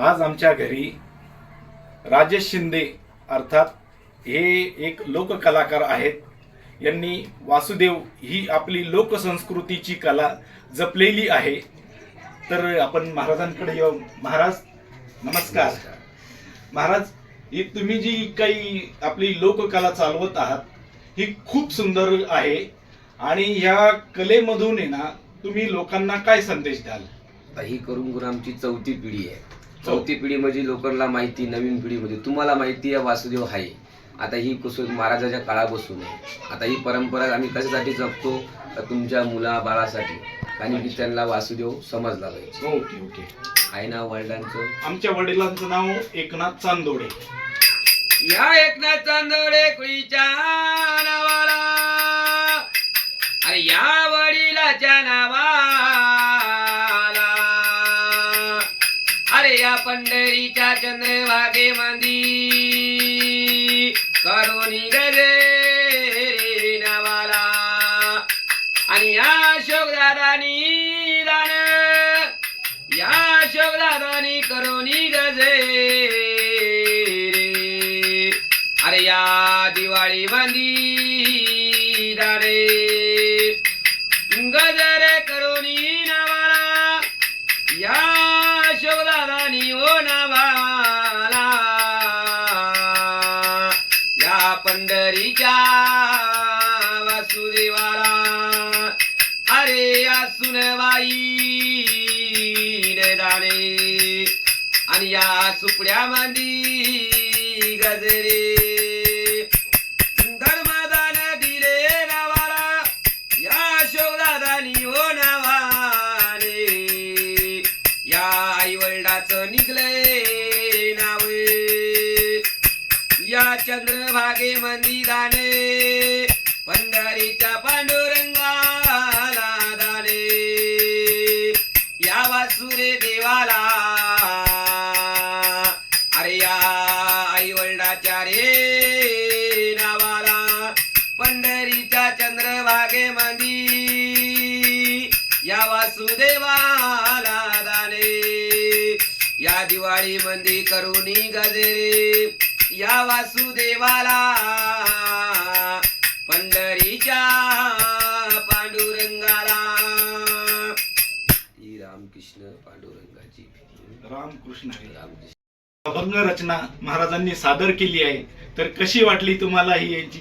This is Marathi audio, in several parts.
आज आमच्या घरी राजेश शिंदे अर्थात हे एक लोककलाकार आहेत. यांनी वासुदेव ही आपली लोकसंस्कृतीची कला जपलेली आहे. तर आपण महाराजांकडे येऊ. महाराज नमस्कार. महाराज ही तुम्ही जी काही आपली लोककला चालवत आहात ही खूप सुंदर आहे. आणि ह्या कलेमधून आहे ना तुम्ही लोकांना काय संदेश द्याल? आता ही करून करून आमची चौथी पिढी आहे. चौथी पिढी म्हणजे लोकांना माहिती नवीन पिढीमध्ये. तुम्हाला माहिती आहे वासुदेव आहे. आता ही कुसुम महाराजाच्या काळापासून आहे. आता ही परंपरा आम्ही कशासाठी जपतो? तर तुमच्या मुला बाळासाठी कारण की त्यांना वासुदेव समजला पाहिजे. Okay okay. आहे ना वडिलांचं? आमच्या वडिलांचं नाव एकनाथ चांदोडे. या एकनाथ चांदोडे कुळीच्या नावाला. अरे या वडिलाच्या नावाला पंढरीच्या चंद्रभागे मंदी. करोनी गजे नावाला. आणि या शोकदारानी दान. या शोकदारानी करोनी गजे अरे या दिवाळी मंदी दाने. आणि या सुपड्या मांदी गजरे. धर्मदान दिले नावाला या शोधादानी हो नावाने. या आई वडिलाचं निघले नावे. या चंद्रभागे मंदी दाने वासुदेवाला दाने या दिवाळी मंदी करुणी गजरे या वासुदेवाला पंढरीच्या पांडुरंगाला. ही रामकृष्ण पांडुरंगाची. रामकृष्ण. अभंग रचना महाराजांनी सादर केली आहे. तर कशी वाटली तुम्हाला ही यांची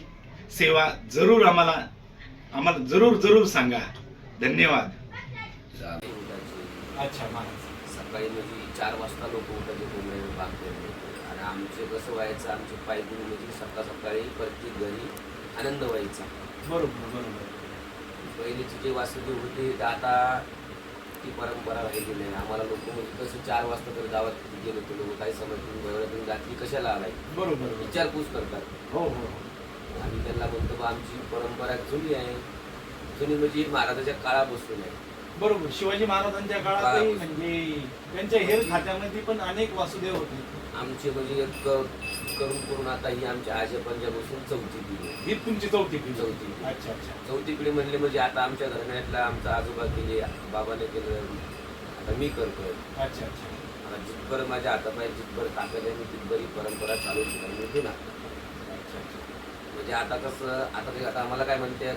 सेवा? जरूर आम्हाला आम्हाला जरूर जरूर सांगा. धन्यवाद. राम अच्छा महाराज सकाळी म्हणजे चार वाजता लोक उठायचे कोंबडे बांधले आणि आमचे कसं व्हायचं आमचे पायपुरी म्हणजे सकाळ सकाळी प्रत्येक घरी आनंद व्हायचा. बरोबर बरोबर. पहिलेचे जे वासुदेव होते ते आता ती परंपरा राहिली नाही आम्हाला लोक म्हणजे कसं चार वाजता तर गावात गेलो होतो लोक काही समजून तुम्ही रात्री कशाला आलाय? बरोबर विचारपूस करतात. हो हो आम्ही त्यांना म्हणतो बा आमची परंपरा जुनी आहे. जुनी म्हणजे महाराजाच्या काळापासून आहे. बरोबर. शिवाजी महाराजांच्या काळातही म्हणजे त्यांच्या हेर खात्यामध्ये पण अनेक वासुदेव होते. आमचे म्हणजे एक करून करून आता ही आमच्या आजी पंजाबपासून चौथी पिढी आहे. ही तुमची चौथी पिढी. चौथी पिढी. अच्छा अच्छा. चौथी पिढी म्हणले म्हणजे आता आमच्या घराण्यातला आमचा आजोबा केले बाबाने केलं. आता मी करतोय. अच्छा अच्छा. आता जितभर माझ्या हातापाय जितभर ताकद आहे मी तितभर ही परंपरा चालू ठेवणार मी ना अच्छा अच्छा. म्हणजे आता कसं आता ते आता आम्हाला काय म्हणते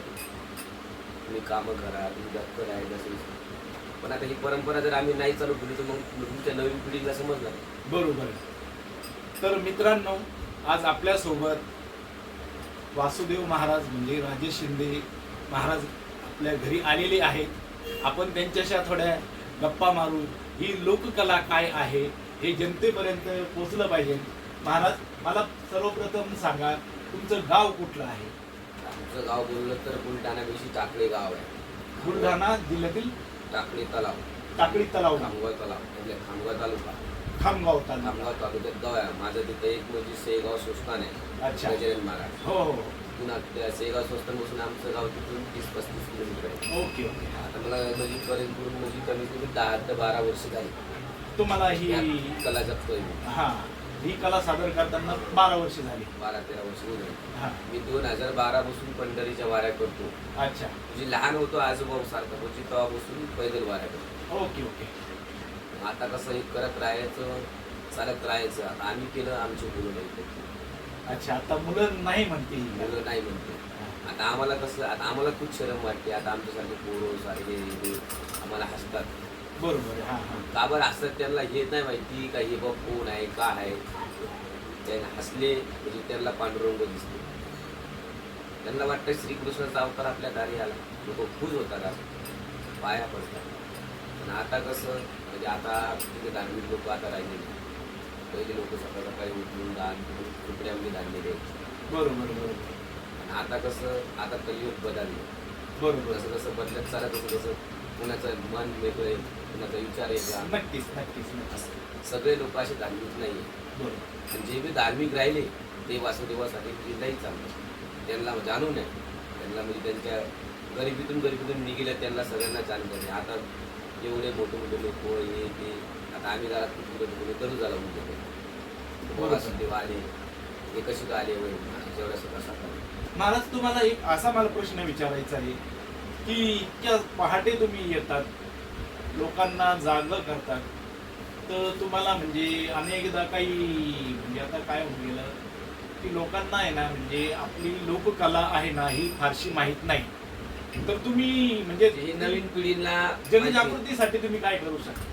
तुम्ही कामं करा तुम्ही डॉक्टर आहे जसं पण आता ही परंपरा जर आम्ही नाही चालू केली तर मग तुमच्या नवीन पिढीला समजणार. बरोबर तर मित्रांनो आज आपल्यासोबत वासुदेव महाराज म्हणजे राजेश शिंदे महाराज आपल्या घरी आलेले आहेत. आपण त्यांच्याशी थोड्या गप्पा मारू. ही लोककला काय आहे हे जनतेपर्यंत पोचलं पाहिजे. महाराज मला सर्वप्रथम सांगा तुमचं गाव कुठलं आहे? आमचं गाव बोललं तर बुलढाण्याविषयी टाकळे गाव आहे. बुलढाणा जिल्ह्यातील टाकळे तलाव. टाकळी तलाव. खामगाव तलाव म्हणजे खामगाव तालुका. खामगाव तालुका. खामगाव तालुक्यात गाव आहे. माझं तिथं एक म्हणजे सेगाव संस्थान आहे. अच्छा. गजानन महाराज. हो हो. तिथून त्या सेगाव संस्थानपासून आमचं गाव तिथून तीस पस्तीस किलोमीटर आहे. Okay okay. आता मला म्हणजे करून म्हणजे कमीत कमी दहा ते बारा वर्ष झाली. तुम्हाला ही कला जगतोय मी. हा. ही कला सादर करताना बारा वर्ष झाली. बारा तेरा वर्ष हा. मी दोन हजार बारा पासून पंढरीच्या वाऱ्या करतो. अच्छा. म्हणजे लहान होतो आजोबा सारखं म्हणजे तेव्हापासून पैदल वाऱ्या करतो. Okay okay. आता कसं हे करत राहायचं चालत राहायचं आता आम्ही केलं आमची मुलं नाही करत. अच्छा आता मुलं नाही म्हणते ही. मुलं नाही म्हणते आता आम्हाला कसं आता आम्हाला खूप शरम वाटते. आता आमच्यासारखे पोरं सारखे हे आम्हाला हसतात. बरोबर का बरं हसतात त्यांना हे नाही माहिती का हे बघ कोण आहे का आहे? त्यांना हसले म्हणजे त्यांना पांडुरंग दिसते त्यांना वाटतं श्रीकृष्णाचा अवतार आपल्या दारी आला लोक खुश होतात असं. पाया पडतात. पण आता कसं म्हणजे आता तिथे धार्मिक लोक आता राहिले. पहिले लोक सकाळ सकाळी उठून दान तुकड्यामध्ये धान्य द्यायचे बरोबर बरोबर. आणि आता कसं आता कलियुग बदलले. बरोबर. जसं जसं बदलत चालत तसं तसं कुणाचं मन वेगळं आहे कुणाचा विचार वेगळा. नक्कीच नक्कीच सगळे लोक असे धार्मिक नाही बरोबर. आणि जे बी धार्मिक राहिले ते वासुदेवासाठी जिल्हाही चांगलं त्यांना जाणून आहे. त्यांना म्हणजे त्यांच्या गरिबीतून गरिबीतून निघेल्या त्यांना सगळ्यांना जाणकारी आहे. आता एवढे मोठे मोठे लोक हे ते आता आम्ही जरा कुठे करू झाला म्हणजे. वासुदेव आले हे कसे काय आले वय? जेवढ्या सगळं सकाळी महाराज तुम्हाला एक असा मला प्रश्न विचारायचा आहे. की इतक्या पहाटे तुम्ही येतात लोकांना जाग करतात. तर तुम्हाला म्हणजे अनेकदा काही म्हणजे आता काय होऊन गेलं की लोकांना आहे ना म्हणजे आपली लोककला आहे ना ही फारशी माहीत नाही. तर तुम्ही म्हणजे हे नवीन पिढीला जनजागृतीसाठी तुम्ही काय करू शकता?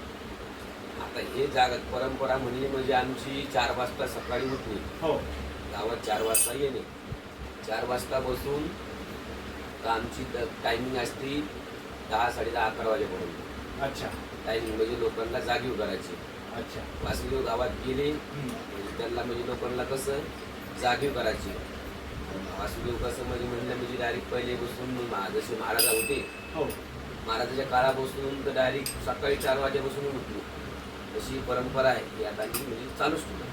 आता हे जागत परंपरा म्हणली म्हणजे आमची चार वाजता सकाळी उठली हो. गावात चार वाजता येणे. चार वाजता बसून आमची टायमिंग असते दहा साडे दहा अकरा वाजेपर्यंत. अच्छा. टायमिंग म्हणजे लोकांना जागीव करायची अच्छा. वासुदेव गावात गेले. म्हणजे त्यांना म्हणजे लोकांना कसं जागीव करायची वासुदेव कसं म्हणजे म्हणलं म्हणजे डायरेक्ट पहिले बसून जसे महाराज होते. हो. महाराजाच्या काळापासून तर डायरेक्ट सकाळी चार वाजेपासून उठलो. तशी परंपरा आहे ही आता म्हणजे चालूच ठेवतो.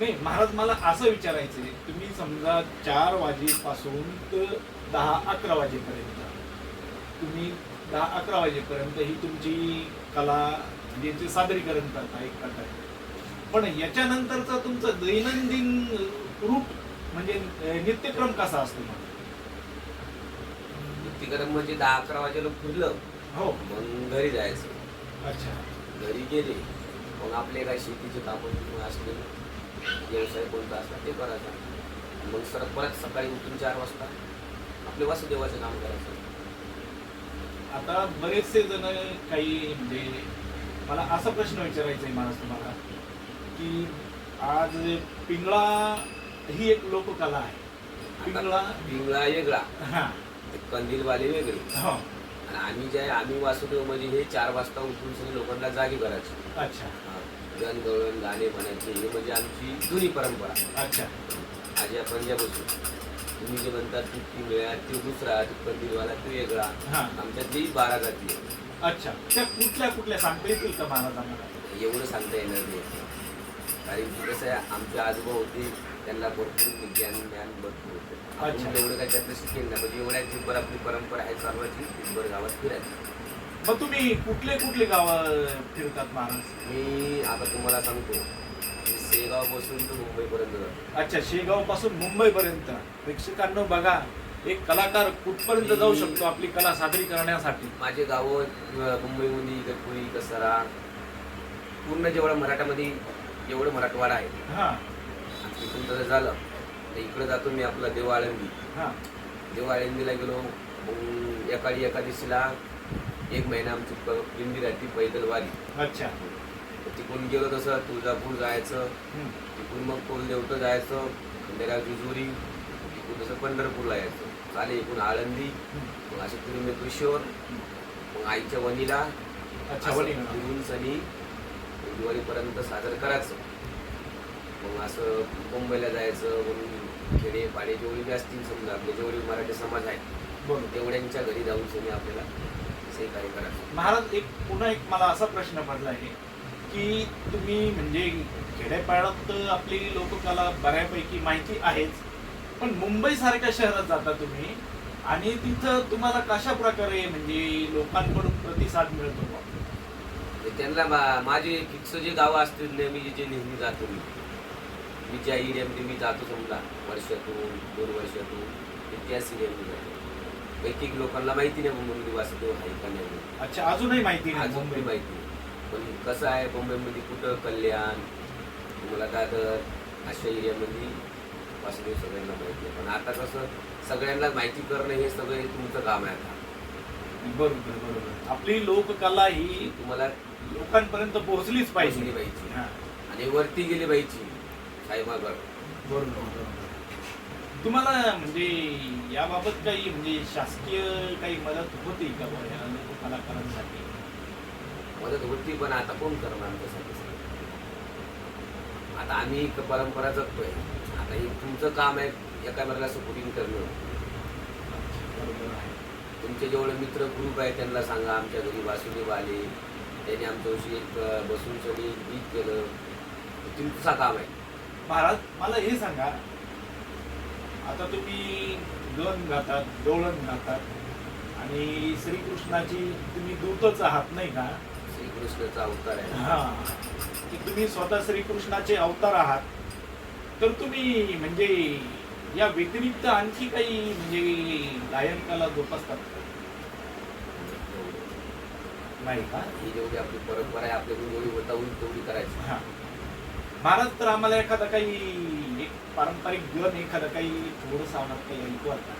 नाही महाराज मला असं विचारायचं आहे तुम्ही समजा चार वाजेपासून तर दहा अकरा वाजेपर्यंत तुम्ही दहा अकरा वाजेपर्यंत ही तुमची कला म्हणजे सादरीकरण करता एक प्रकारे. पण याच्यानंतरचा तुमचं दैनंदिन रूट म्हणजे नित्यक्रम कसा असतो? तिकडं म्हणजे दहा अकरा वाजेला फिरलं हो. मग घरी जायचं. अच्छा. घरी गेले मग आपले काय शेतीचे कामं असले व्यवसाय कोणता असला ते करायचा. मग सर परत सकाळी उठून चार वाजता आपले वासुदेवाचं काम करायचं. आता बरेचसे जण काही म्हणजे मला असा प्रश्न विचारायचा आहे मला तुम्हाला की आज पिंगळा ही एक लोककला आहे. पिंगळा पिंगळा वेगळा. हा. कंदीलवाले वेगळे. हो. आणि आम्ही जे आम्ही वासुदेव म्हणजे हे चार वाजता उठून सगळे लोकांना जागी करायचे. अच्छा. गणगवळण गाणे म्हणायचे हे म्हणजे आमची जुनी परंपरा. अच्छा. आजी पंजाबपासून तुम्ही जे म्हणतात ती पिंगळ्या ते दुसरा ती कंदीलवाला तो वेगळा. हा. आमच्यातली बारा जाती आहे. अच्छा. त्या कुठल्या कुठल्या? सांगता येतील का महाराज आम्हाला एवढं सांगता येणार नाही. कारण की कसं आहे आमचे आजोबा होते त्यांना भरपूर ज्ञान ज्ञान भरपूर होतं. आपण अच्छा. एवढं काय त्यातलं शिकेल ना म्हणजे एवढ्या जिब्बर आपली परंपरा आहे सर्वांची जिब्बर गावात फिरायची. मग तुम्ही कुठले कुठले गाव फिरतात महाराज? मी आता तुम्हाला सांगतो मी सेगाव बसून तर मुंबईपर्यंत जातो. अच्छा शेगावपासून मुंबई पर्यंत प्रेक्षकांनो बघा एक कलाकार कुठपर्यंत जाऊ शकतो आपली कला सादरी करण्यासाठी? माझे गावं अं, मुंबईमध्ये इगतपुरी कसरा पूर्ण जेवढं मराठामध्ये एवढं मराठवाडा आहे. हा. आणि तिथून तसं झालं तर इकडं जातो मी आपला देव आळंदी हा. देव आळंदीला गेलो मग एकाडी एकादशीला एक महिना आमची प- दिंडी राहते पैदल वारी. अच्छा. तिकडून गेलो तसं तुळजापूर जायचं. तिकडून मग कोलदेवतं जायचं खंडेराव जेजुरी. तिकडून तसं पंढरपूरला यायचं. चाले इकडून आळंदी. मग असे त्रिमेश्वर मग आईच्या वनीला फिरून सनी दिवाळीपर्यंत साजर करायचं. मग असं मुंबईला जायचं मग खेडे पाडे जेवढे बी असतील समजा आपले जेवढे मराठी समाज आहेत तेवढ्यांच्या घरी जाऊन सनी आपल्याला कार्य करायचं महाराज एक पुन्हा एक मला असा प्रश्न पडला आहे की तुम्ही म्हणजे खेड्यापाड्यात आपली लोककला बऱ्यापैकी माहिती आहेच पण मुंबई सारख्या शहरात जाता तुम्ही आणि तिथं तुम्हाला कशा प्रकारे म्हणजे लोकांकडून प्रतिसाद मिळतो? बुवा? ते त्यांना मा- माझे फिक्स जे गावं असतील नेहमी जे नेहमी जातो मी. मी ज्या एरियामध्ये मी जातो समजा वर्षातून दोन वर्षातून त्याच एरियामध्ये जातो. एक एक लोकांना माहिती नाही मुंबईमध्ये वासुदेव आहे का नाही. अच्छा अजूनही माहिती नाही अजून मुंबई काही माहिती नाही. पण कसं आहे मुंबईमध्ये कुठं कल्याण? तुम्हाला दादर अशा एरियामध्ये वासुदेव सगळ्यांना माहिती आहे. पण आता कसं सगळ्यांना माहिती करणं हे सगळं हे तुमचं काम आहे आता. बरोबर बरोबर. आपली लोककला ही तुम्हाला लोकांपर्यंत पोहोचलीच पोहोचली पाहिजे. पाहिजे हा, आणि वरती गेली पाहिजे. साईबाबा बरोबर बरोबर. तुम्हाला म्हणजे याबाबत काही म्हणजे शासकीय काही मदत होती का लोककलाकारांसाठी मदत होती पण आता कोण करणार आमच्यासाठी? आता आम्ही एक परंपरा जगतोय. आता हे तुमचं काम आहे एका बरोबर सपोर्टिंग करणं. तुमचे जेवढे मित्र ग्रुप आहे त्यांना सांगा आमच्या घरी वासुदेव आले. त्यांनी आमच्याविषयी एक बसून सगळी गीत केलं. तुमचं काम आहे. महाराज मला हे सांगा आता तुम्ही गण गातात डोळण गातात आणि श्रीकृष्णाची तुम्ही दूतच आहात नाही का? श्रीकृष्णाचा अवतार आहे. हा. की तुम्ही स्वतः श्रीकृष्णाचे अवतार आहात. तर तुम्ही म्हणजे या व्यतिरिक्त आणखी काही म्हणजे गायन कला जोपासतात? नाही का? ही जेवढी आपली परंपरा आहे आपल्याकडून जेवढी होता होईल तेवढी करायची. हा. महाराज तर आम्हाला एखादा काही पारंपरिक गण एखादा काही थोडं सावनात काही ऐकू आता.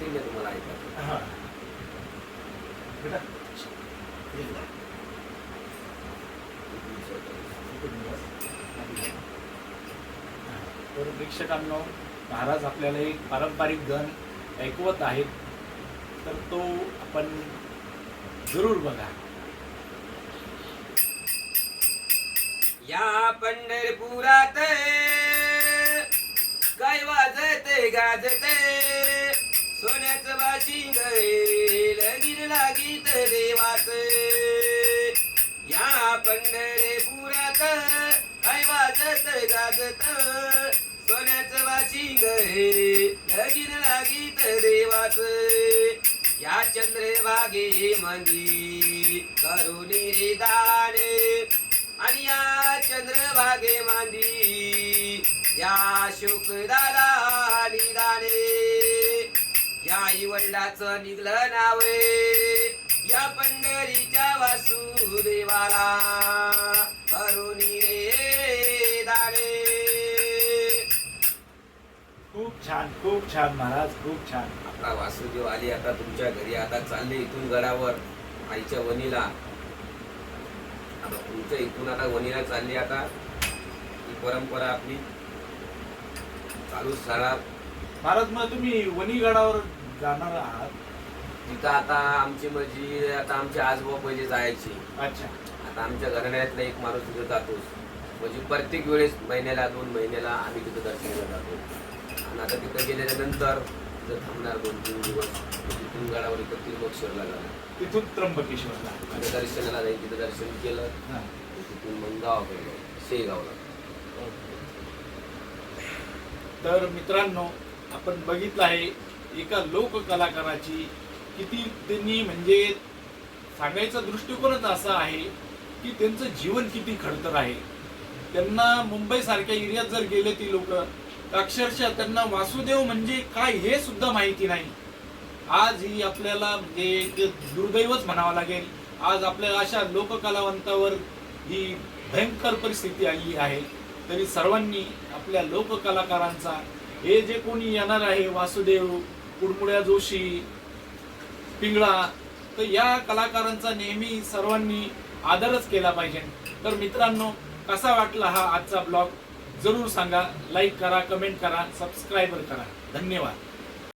ते तुम्हाला ऐकायचं हा. बेटा. तर प्रेक्षकांनो महाराज आपल्याला एक पारंपरिक गण ऐकवत आहेत. तर तो आपण जरूर बघा. या पंढरपुरात वाजते गाजते. सोन्याचं वाशिंग लगीन लागीत देवाच. या पंढरपुरात काय वाजत गाजत. सोन्याचं वाशिंग लगीन लागीत देवाच. या चंद्रभागे मंदी करुणी रे दाने. आणि या चंद्रभागे मांदी या शुकदाला निदाने. या इवंडाचं निघलं नाव. या पंढरीच्या वासुदेवाला करुणी रे दाने खूप छान खूप छान महाराज खूप छान. आपला वासुदेव आली आता तुमच्या घरी आता चालले इथून गडावर आईच्या वनीला आता तुमच्या इथून आता वनीला चालली आता. ही परंपरा आपली. चालूच राहणार महाराज मग तुम्ही वणीगडावर जाणार आहात. तिथं आता आमची म्हणजे आता आमचे आजोबा पहिले जायचे. अच्छा. आता आमच्या घराण्यातला एक माणूस तिथं जातोच म्हणजे प्रत्येक वेळेस महिन्याला दोन महिन्याला आम्ही तिथं दर्शनाला जातो. आणि आता तिथं गेल्याच्यानंतर तिथं थांबणार दोन तीन दिवस. तिथून गडावर इथं त्रिमोक्षरला जाणार. तिथून त्र्यंबकेश्वरला. आणि दर्शनाला जाईल तिथं दर्शन केलं. तिथून मग गावाकडे जाऊ शेगावला. तर मित्रांनो आपण बघितलं आहे एका लोक कलाकाराची किती त्यांनी म्हणजे सांगायचा दृष्टिकोनच असा आहे की त्यांचं जीवन किती खडतर आहे. त्यांना मुंबईसारख्या एरियात जर गेले ती लोक अक्षरशः त्यांना वासुदेव म्हणजे काय हे सुद्धा माहिती नाही. आज ही आपल्याला म्हणजे दुर्दैवच म्हणावं लागेल. आज आपल्या अशा लोककलावंतावर ही भयंकर परिस्थिती आली आहे. तरी सर्वांनी आपल्या लोककलाकारांचा हे जे कोणी येणार आहे वासुदेव कुडमुड्या जोशी पिंगळा तर या कलाकारांचा नेहमी सर्वांनी आदरच केला पाहिजे. तर मित्रांनो कसा वाटला हा आजचा ब्लॉग? जरूर सांगा लाईक करा कमेंट करा सबस्क्राईबर करा. धन्यवाद.